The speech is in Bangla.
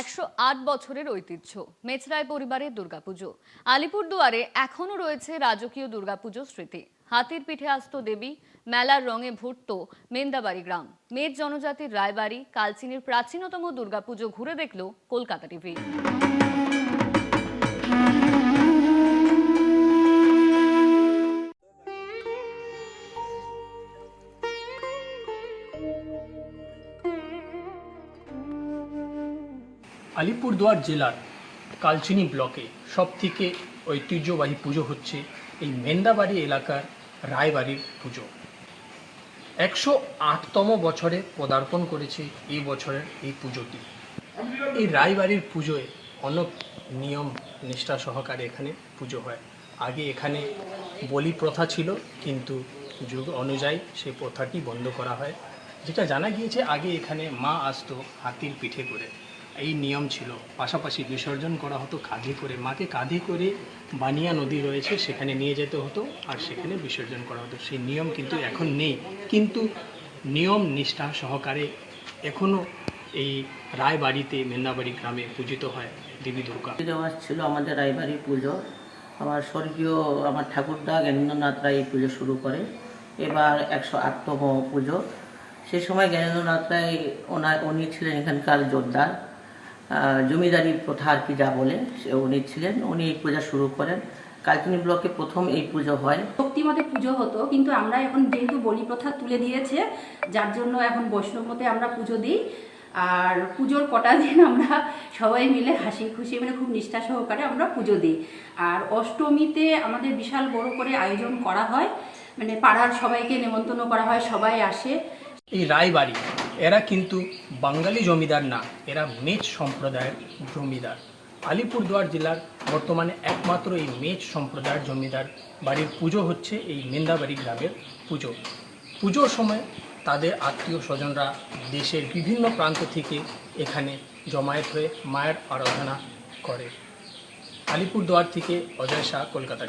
একশো আট বছরের ঐতিহ্য। মেচরায় পরিবারের দুর্গাপুজো। আলিপুরদুয়ারে এখনও রয়েছে রাজকীয় দুর্গাপুজো স্মৃতি। হাতির পিঠে আসত দেবী, মেলার রঙে ভুটত মেন্দাবাড়ি গ্রাম। মেদ জনজাতির রায়বাড়ি, কালচিনির প্রাচীনতম দুর্গাপুজো ঘুরে দেখল কলকাতা টিভি। আলিপুরদুয়ার জেলার কালচিনি ব্লকে সবথেকে ঐতিহ্যবাহী পুজো হচ্ছে এই মেন্দাবাড়ি এলাকার রায়বাড়ির পুজো। একশো আটতম বছরে পদার্পণ করেছে এই বছরের এই পুজোটি। এই রায়বাড়ির পুজোয় অনেক নিয়ম, নিষ্ঠা সহকারে এখানে পুজো হয়। আগে এখানে বলি প্রথা ছিল, কিন্তু যুগ অনুযায়ী সেই প্রথাটি বন্ধ করা হয়। যেটা জানা গিয়েছে, আগে এখানে মা আসতো হাতির পিঠে করে। এই নিয়ম ছিল। পাশাপাশি বিসর্জন করা হতো কাঁধে করে। মাকে কাঁধে করে বানিয়া নদী রয়েছে, সেখানে নিয়ে যেতে হতো আর সেখানে বিসর্জন করা হতো। সেই নিয়ম কিন্তু এখন নেই। কিন্তু নিয়ম নিষ্ঠা সহকারে এখনও এই রায়বাড়িতে মেন্নাবাড়ি গ্রামে পূজিত হয় দেবী দুর্গা। রেওয়াজ ছিল আমাদের রায়বাড়ি পুজো। আমার স্বর্গীয় আমার ঠাকুরদা জ্ঞানেন্দ্রনাথ রায় এই পুজো শুরু করে। এবার একশো আটতম পুজো। সে সময় জ্ঞানেন্দ্রনাথ রায় ওনার, উনি ছিলেন এখানকার জোরদার। জমিদারি প্রথা আর কি যা বলে সে উনি ছিলেন। উনি এই পূজা শুরু করেন। কালকিনি ব্লকে প্রথম এই পুজো হয়। শক্তিমতে পুজো হতো কিন্তু আমরা এখন যেহেতু বলি প্রথা তুলে দিয়েছে যার জন্য এখন বৈষ্ণব মতে আমরা পুজো দিই। আর পুজোর কটা দিন আমরা সবাই মিলে হাসি খুশি মানে খুব নিষ্ঠা সহকারে আমরা পুজো দিই। আর অষ্টমীতে আমাদের বিশাল বড় করে আয়োজন করা হয়। মানে পাড়ার সবাইকে নেমন্তন্ন করা হয় সবাই আসে। এই রায়বাড়ি। এরা কিন্তু বাঙালি জমিদার না, এরা মেচ সম্প্রদায়ের জমিদার। আলিপুরদুয়ার জেলার বর্তমানে একমাত্র এই মেচ সম্প্রদায়ের জমিদার বাড়ির পুজো হচ্ছে এই মেন্দাবাড়ি গ্রামের পুজো। পুজোর সময় তাদের আত্মীয় স্বজনরা দেশের বিভিন্ন প্রান্ত থেকে এখানে জমায়েত হয়ে মায়ের আরাধনা করে। আলিপুরদুয়ার থেকে অজয় শাহ, কলকাতা